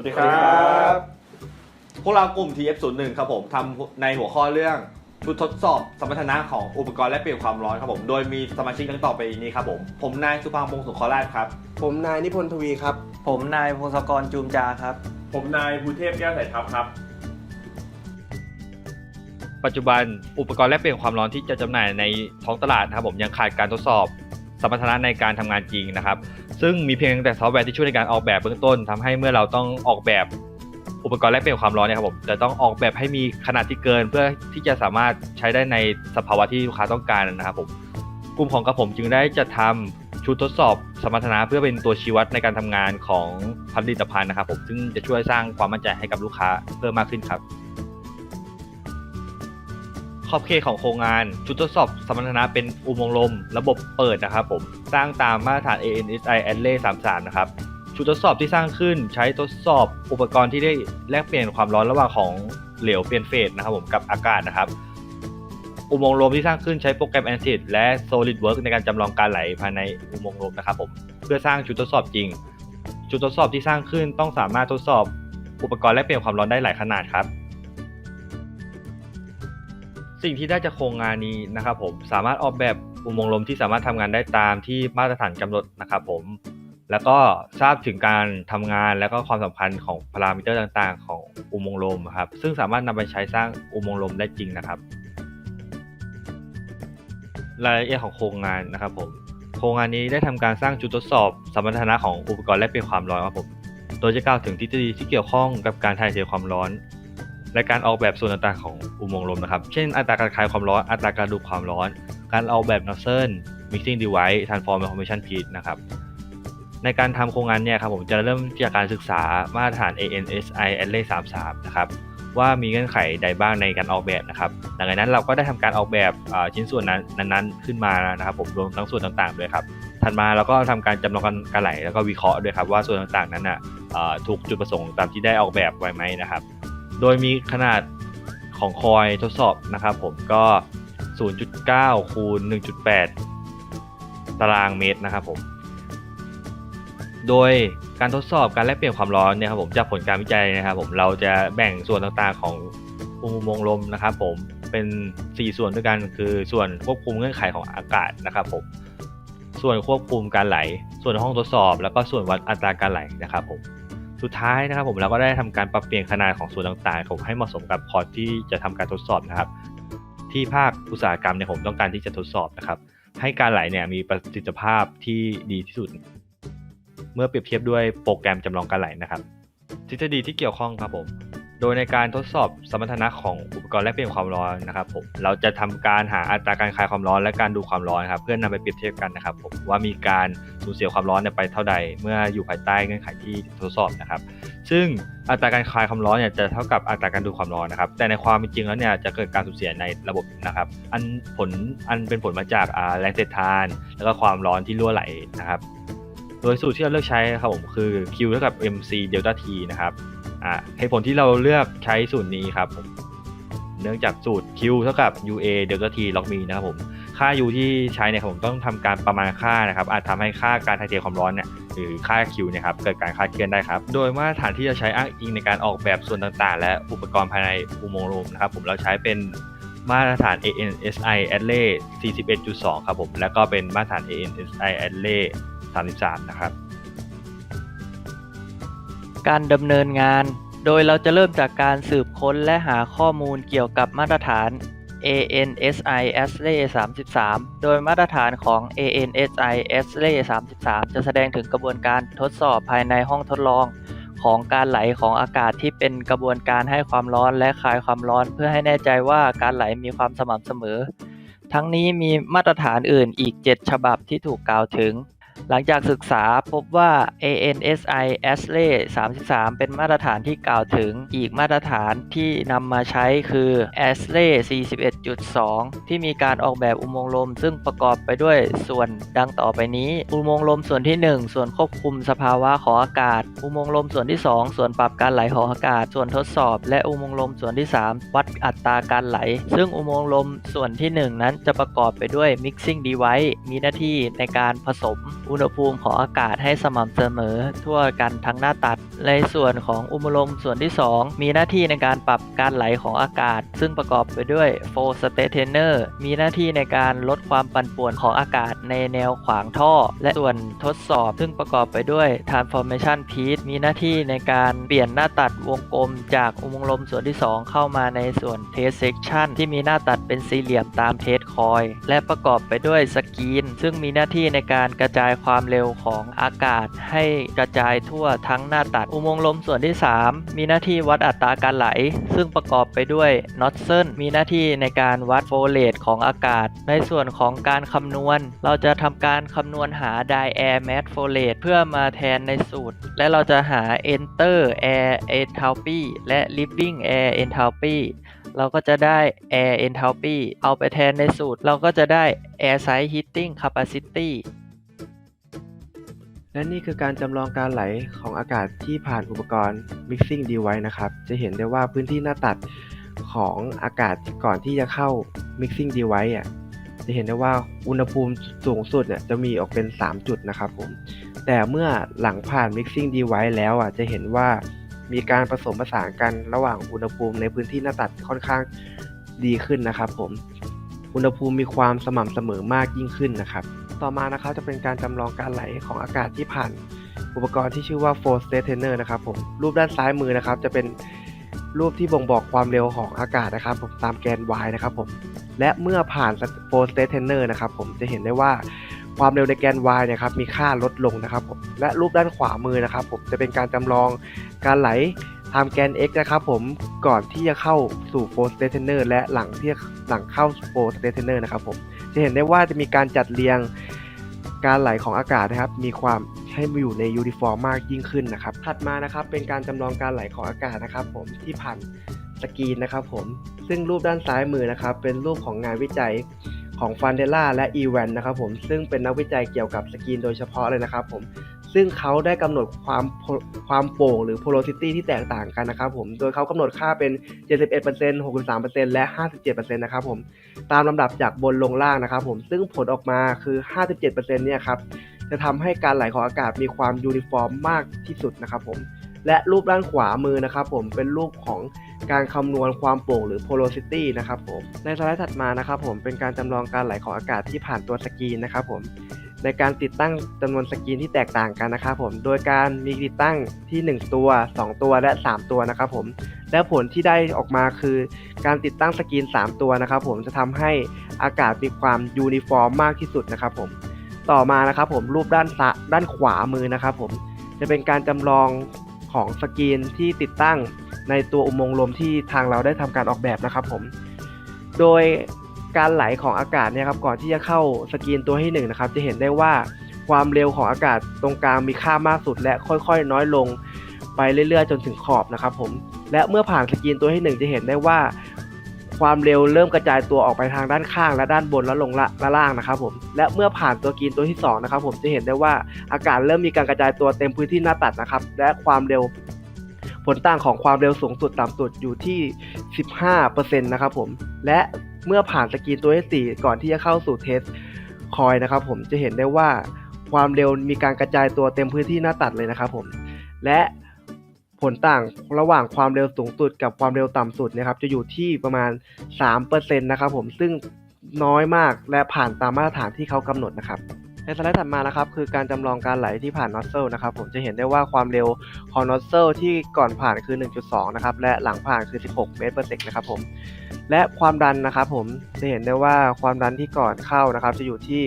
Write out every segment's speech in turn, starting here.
วัสดีครับพวกเรากลุ่ม TF01 ครับผมทำในหัวข้อเรื่องชุดทดสอบสมรรถนะของอุปกรณ์และเปลี่ยนความร้อนครับผม โดยมีสมาชิกดังต่อไปนี้ครับผม ผมนายสุภาพงศ์สุขราชครับ ผมนายนิพนธ์ทวีครับ ผมนายพงศกรจูมจาครับ ผมนายภูเทพแก้วสายทัพครับ ปัจจุบันอุปกรณ์แลกเปลี่ยนความร้อนที่จะจำหน่ายในท้องตลาดนะครับผมยังขาดการทดสอบสมรรถนะในการทำงานจริงนะครับ ซึ่งมีเพียงแต่ซอฟต์แวร์ที่ช่วยในการออกแบบเบื้องต้นทำให้เมื่อเราต้องออกแบบอุปกรณ์แลกเปลี่ยนความร้อนเนี่ยครับผมจะต้องออกแบบให้มีขนาดที่เกิน เพื่อที่จะสามารถใช้ได้ในสภาวะที่ลูกค้าต้องการนะครับผมกลุ่มของกระผมจึงได้จัดทำชุดทดสอบสมรรถนะเพื่อเป็นตัวชี้วัดในการทำงานของผลิตภัณฑ์นะครับผมซึ่งจะช่วยสร้างความมั่นใจให้กับลูกค้าเพิ่มมากขึ้นครับ ขอบเขตของโครงงาน ชุดทดสอบสมรรถนะเป็นอุโมงค์ลม ระบบเปิดนะครับผม สร้างตามมาตรฐาน ANSI ANLE 33 นะครับ ชุดทดสอบที่สร้างขึ้นใช้ทดสอบอุปกรณ์ที่ได้แลกเปลี่ยนความร้อนระหว่างของเหลวเปลี่ยนเฟสนะครับผมกับอากาศนะครับ อุโมงค์ลมที่สร้างขึ้นใช้โปรแกรม ANSYS และ SolidWorks ในการจำลองการไหลภายในอุโมงค์ลมนะครับผมเพื่อสร้างชุดทดสอบจริง ชุดทดสอบที่สร้างขึ้นต้องสามารถทดสอบอุปกรณ์แลกเปลี่ยนความร้อนได้หลายขนาดครับ สิ่งที่ได้จากโครงงานนี้นะครับผมสามารถออกแบบอุโมงค์ลมที่สามารถทำงานได้ตามที่มาตรฐานกำหนดนะครับผมแล้วก็ทราบถึงการทำงานและก็ความสำคัญของพารามิเตอร์ต่างๆ ของอุโมงค์ลมครับซึ่งสามารถนำไปใช้สร้างอุโมงค์ลมได้จริงนะครับ รายละเอียดของโครงงานนะครับผมโครงงานนี้ได้ทำการสร้างจุดทดสอบสมรรถนะของอุปกรณ์แลกเปลี่ยนความร้อนครับผมโดยจะกล่าวถึงทฤษฎีที่เกี่ยวข้องกับการถ่ายเทความร้อน และการออกแบบส่วนต่างๆของอุโมงค์ลมนะครับ เช่นอัตราการคายความร้อน อัตราการดูดความร้อน การออกแบบนอสเซิล mixing device transform information feed นะครับ ในการทำโครงงานเนี่ยครับผมจะเริ่มจากการศึกษามาตรฐาน ANSI ANLE 33 นะครับว่ามีเงื่อนไขใดบ้างในการออกแบบนะครับหลังจากนั้นเราก็ได้ทำการออกแบบชิ้นส่วนนั้นนั้นๆขึ้นมานะครับ ผมรวมทั้งส่วนต่างๆด้วยครับ ถัดมาเราก็ทำการจำลองการไหลแล้วก็วิเคราะห์ด้วยครับว่าส่วนต่างๆนั้นอะถูกจุดประสงค์ตามที่ได้ออกแบบไว้ไหมนะครับ โดยมีขนาดของคอยทดสอบนะครับผมก็ 0.9 คูณ 1.8 ตารางเมตรนะครับผม โดยการทดสอบการแลกเปลี่ยนความร้อนเนี่ยครับผมจากผลการวิจัยนะครับผมเราจะแบ่งส่วนต่างๆของอุโมงค์ลมนะครับผมเป็น 4 ส่วนด้วยกันคือส่วนควบคุมเงื่อนไขของอากาศนะครับผมส่วนควบคุมการไหล ส่วนห้องทดสอบ แล้วก็ส่วนวัดอัตราการไหลนะครับผม สุดท้ายนะครับผมเราก็ได้ทำการปรับเปลี่ยนขนาดของส่วนต่างๆผมให้เหมาะสมกับพอร์ตที่จะทำการทดสอบนะครับ ที่ภาคอุตสาหกรรมเนี่ยผมต้องการที่จะทดสอบนะครับ ให้การไหลเนี่ยมีประสิทธิภาพที่ดีที่สุด เมื่อเปรียบเทียบด้วยโปรแกรมจำลองการไหลนะครับ ทฤษฎีที่เกี่ยวข้องครับผม โดยในการทดสอบสมรรถนะของอุปกรณ์แลกเปลี่ยนความร้อนนะครับผมเราจะทำการหาอัตราการคายความร้อนและการดูความร้อนครับเพื่อนำไปเปรียบเทียบกันนะครับผมว่ามีการสูญเสียความร้อนนไปเท่าใด เมื่ออยู่ภายใต้เงื่อนไขที่ทดสอบนะครับ ซึ่งอัตราการคายความร้อนเนี่ยจะเท่ากับอัตราการดูความร้อนนะครับ แต่ในความเป็นจริงแล้วเนี่ยจะเกิดการสูญเสียในระบบนะครับ อันผลอันเป็นผลมาจากแรงเสียดทาน แล้วก็ความร้อนที่รั่วไหลนะครับ โดยสูตรที่เราเลือกใช้ครับผมคือ Q เท่ากับ mc delta t นะครับ อ่าเหตุผลที่เราเลือกใช้สูตรนี้ครับผมเนื่องจากสูตร Q เท่ากับ UA delta t log me นะครับผม ค่า U ที่ใช้เนี่ยผมต้องทำการประมาณค่านะครับ อาจทำให้ค่าการถ่ายเทความร้อนเนี่ยหรือค่า Q เนี่ยครับเกิดการคลาดเคลื่อนได้ครับ โดยมาตรฐานที่จะใช้อ้างอิงในการออกแบบส่วนต่างๆ และอุปกรณ์ภายในอุโมงค์ลมนะครับผมเราใช้เป็นมาตรฐาน ANSI ADLE 41.2 ครับผม แล้วก็เป็นมาตรฐาน ANSI ADLE 33 นะครับ การดำเนินงาน โดยเราจะเริ่มจากการสืบค้นและหาข้อมูลเกี่ยวกับมาตรฐาน ANSI ASLE 33 โดยมาตรฐานของ ANSI ASLE 33 จะแสดงถึงกระบวนการทดสอบภายในห้องทดลอง ของการไหลของอากาศที่เป็นกระบวนการให้ความร้อนและคายความร้อน เพื่อให้แน่ใจว่าการไหลมีความสม่ำเสมอ ทั้งนี้มีมาตรฐานอื่นอีก 7 ฉบับที่ถูกกล่าวถึง หลังจากศึกษาพบว่า ANSI ASLE 33 เป็นมาตรฐานที่กล่าวถึงอีกมาตรฐานที่นำมาใช้คือ ASLE 41.2 ที่มีการออกแบบอุโมงค์ลม ซึ่งประกอบไปด้วยส่วนดังต่อไปนี้ อุโมงค์ลมส่วนที่ 1 ส่วนควบคุมสภาวะของอากาศ อุโมงค์ลมส่วนที่ 2 ส่วนปรับการไหลของอากาศ ส่วนทดสอบ และอุโมงค์ลมส่วนที่ 3 วัดอัตราการไหล ซึ่งอุโมงค์ลมส่วนที่ 1 นั้นจะประกอบไปด้วย mixing device มีหน้าที่ในการผสมอุณหภูมิของอากาศให้สม่ำเสมอทั่วกันทั้งหน้าตัด ในส่วนของอุโมงค์ส่วนที่ 2 มีหน้าที่ในการปรับการไหลของอากาศ ซึ่งประกอบไปด้วย Flow Straightener มีหน้าที่ในการลดความปั่นป่วนของอากาศในแนวขวางท่อ และส่วนทดสอบ ซึ่งประกอบไปด้วย Transformation Piece มีหน้าที่ในการเปลี่ยนหน้าตัดวงกลม จากอุโมงค์ลมส่วนที่ 2 เข้ามาในส่วน Test Section ที่มีหน้าตัดเป็นสี่เหลี่ยมตาม Test Coil และประกอบไปด้วยสกรีนซึ่งมีหน้าที่ในการกระจายความเร็วของอากาศให้กระจายทั่วทั้งหน้าตัดอุโมงค์ลมส่วนที่ 3 มีหน้าที่วัดอัตราการไหล ซึ่งประกอบไปด้วยน็อตเซิลมีหน้าที่ในการวัดโฟเลตของอากาศ ในส่วนของการคำนวณ เราจะทำการคำนวณหา di air mass flow rate เพื่อมาแทนในสูตร และเราจะหา enter air enthalpy และ living air enthalpy เราก็จะได้ air enthalpy เอาไปแทนในสูตร เราก็จะได้ air side heating capacity และนี่คือการจำลองการไหลของอากาศที่ผ่านอุปกรณ์ mixing device นะครับ จะเห็นได้ว่าพื้นที่หน้าตัดของอากาศก่อนที่จะเข้า mixing device อะจะเห็นได้ว่าอุณหภูมิสูงสุดเนี่ยจะมีออกเป็น 3 จุดนะครับผม แต่เมื่อหลังผ่าน mixing device แล้วอะจะเห็นว่ามีการผสมผสานกันระหว่างอุณหภูมิในพื้นที่หน้าตัดค่อนข้างดีขึ้นนะครับผม อุณหภูมิมีความสม่ำเสมอมากยิ่งขึ้นนะครับ ต่อมานะครับจะเป็นการจำลองการไหลของอากาศที่ผ่านอุปกรณ์ที่ชื่อว่า Flow Straightener นะครับผมรูปด้านซ้ายมือนะครับ จะเป็นรูปที่บ่งบอกความเร็วของอากาศนะครับ ผมตามแกน y นะครับผมและเมื่อผ่าน Flow Straightener นะครับผมจะเห็นได้ว่าความเร็วในแกน y เนี่ยครับมีค่าลดลงนะครับผมและรูปด้านขวามือนะครับ ผมจะเป็นการจำลองการไหลตามแกน x นะครับผมก่อนที่จะเข้าสู่ Flow Straightener และหลังที่หลังเข้า Flow Straightener นะครับผม จะเห็นได้ว่าจะมีการจัดเรียงการไหลของอากาศนะครับ มีความให้มาอยู่ในยูนิฟอร์มมากยิ่งขึ้นนะครับ ถัดมานะครับเป็นการจำลองการไหลของอากาศนะครับ ผมที่ผ่านสกรีนนะครับ ผมซึ่งรูปด้านซ้ายมือนะครับ เป็นรูปของงานวิจัยของฟันเดล่าและอีแวนนะครับผมซึ่งเป็นนักวิจัยเกี่ยวกับสกรีนโดยเฉพาะเลยนะครับ ผม ซึ่งเขาได้กำหนดความความโป่งหรือ porosity ที่แตกต่างกันนะครับผมโดยเขากำหนดค่าเป็น 71% 63%และ 57%นะครับผมตามลำดับจากบนลงล่างนะครับผมซึ่งผลออกมาคือ 57%เนี่ยครับจะทำให้การไหลของอากาศมีความยูนิฟอร์มมากที่สุดนะครับผมและรูปด้านขวามือนะครับผมเป็นรูปของการคำนวณความโป่งหรือ porosity นะครับผมในสไลด์ถัดมานะครับผมเป็นการจำลองการไหลของอากาศที่ผ่านตัวสกรีนนะครับผม ในการติดตั้งจำนวนสกรีนที่แตกต่างกันนะครับผม โดยการมีติดตั้งที่ 1 ตัว 2 ตัวและ 3 ตัวนะครับผม และผลที่ได้ออกมาคือ การติดตั้งสกรีน 3 ตัวนะครับผมจะทำให้อากาศมีความยูนิฟอร์มมากที่สุดนะครับผม ต่อมานะครับผมรูปด้านซ้ายด้านขวามือนะครับผมจะเป็นการจำลองของสกรีนที่ติดตั้งในตัวอุโมงค์ลมที่ทางเราได้ทำการออกแบบนะครับผม โดย การไหลของอากาศเนี่ยครับก่อนที่จะเข้าสกรีนตัวที่หนึ่งนะครับจะเห็นได้ว่าความเร็วของอากาศตรงกลางมีค่ามากสุด และค่อยๆ น้อยลงไปเรื่อยๆ จนถึงขอบนะครับผมและเมื่อผ่านสกรีนตัวที่หนึ่งจะเห็นได้ว่า ความเร็วเริ่มกระจายตัวออกไปทางด้านข้างและด้านบนและลงละและล่างนะครับผมและเมื่อผ่านตัวกรีนตัวที่สองนะครับผมจะเห็นได้ว่าอากาศเริ่มมีการกระจายตัวเต็มพื้นที่หน้าตัดนะครับและความเร็ว ผลต่างของความเร็วสูงสุดต่ำสุดอยู่ที่ 15%นะครับผม และเมื่อผ่านสกรีนตัวที่ 4 ก่อนที่จะเข้าสู่เทสคอยนะครับผมจะเห็นได้ว่าความเร็วมีการกระจายตัวเต็มพื้นที่หน้าตัดเลยนะครับผม และผลต่างระหว่างความเร็วสูงสุดกับความเร็วต่ำสุดนะครับจะอยู่ที่ประมาณ 3%นะครับผมซึ่งน้อยมากและผ่านตามมาตรฐานที่เขากำหนดนะครับ ในสไลด์ถัดมานะครับคือการจำลองการไหลที่ผ่านนอ z เ l นะครับผมจะเห็นได้ว่าความเร็วของนอ z เ l ที่ก่อนผ่านคือ 1.2 นะครับและหลังผ่านคือ 16 เมตร per sec นะครับผมและความดันนะครับผมจะเห็นได้ว่าความดันที่ก่อนเข้านะครับจะอยู่ที่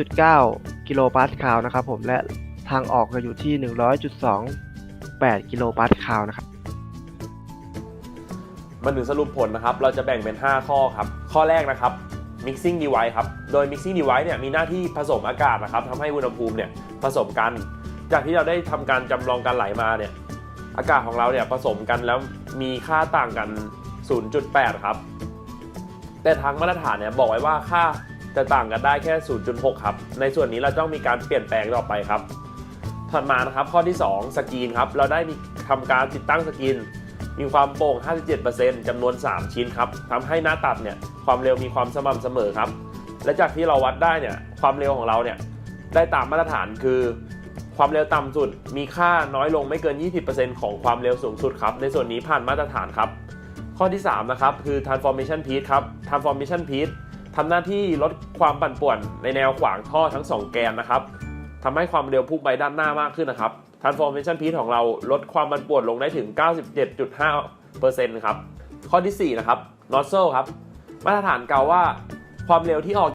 100.9 กิโลปาสคาลนะครับผมและทางออกจะอยู่ที่ 100.28 กิโลปาสคาลนะครับมาถึงสรุปผลนะครับ เราจะแบ่งเป็น 5 ข้อครับ ข้อแรกนะครับ mixing device ครับ โดย mixing device เนี่ยมีหน้าที่ผสมอากาศนะครับทำให้อุณหภูมิเนี่ยผสมกัน จากที่เราได้ทำการจำลองการไหลมาเนี่ยอากาศของเราเนี่ยผสมกันแล้วมีค่าต่างกัน 0.8 ครับ แต่ทางมาตรฐานเนี่ยบอกไว้ว่าค่าจะต่างกันได้แค่ 0.6 ครับ ในส่วนนี้เราต้องมีการเปลี่ยนแปลงต่อไปครับ ถัดมานะครับข้อที่ 2 สกรีนครับ เราได้มีทำการติดตั้งสกรีน มีความโปร่ง 57%จำนวน 3 ชิ้นครับทำให้หน้าตัดเนี่ยความเร็วมีความสม่ำเสมอครับ และจากที่เราวัดได้เนี่ยความเร็วของเราเนี่ยได้ตามมาตรฐานคือ ความเร็วต่ำสุด มีค่าน้อยลงไม่เกิน 20%ของความเร็วสูงสุดครับ ในส่วนนี้ผ่านมาตรฐานครับ ข้อที่ 3 นะครับ คือ transformation piece ครับ transformation piece ทำหน้าที่ลดความปั่นป่วนในแนวขวางท่อทั้ง 2 แกนนะครับทำให้ความเร็วพุ่งไปด้านหน้ามากขึ้นนะครับ transformation piece ของเราลดความมันปวดลงได้ถึง 97.5%ครับ ข้อที่ 4 นะครับ nozzle ครับ มาตรฐานกล่าวว่าความเร็วที่ออก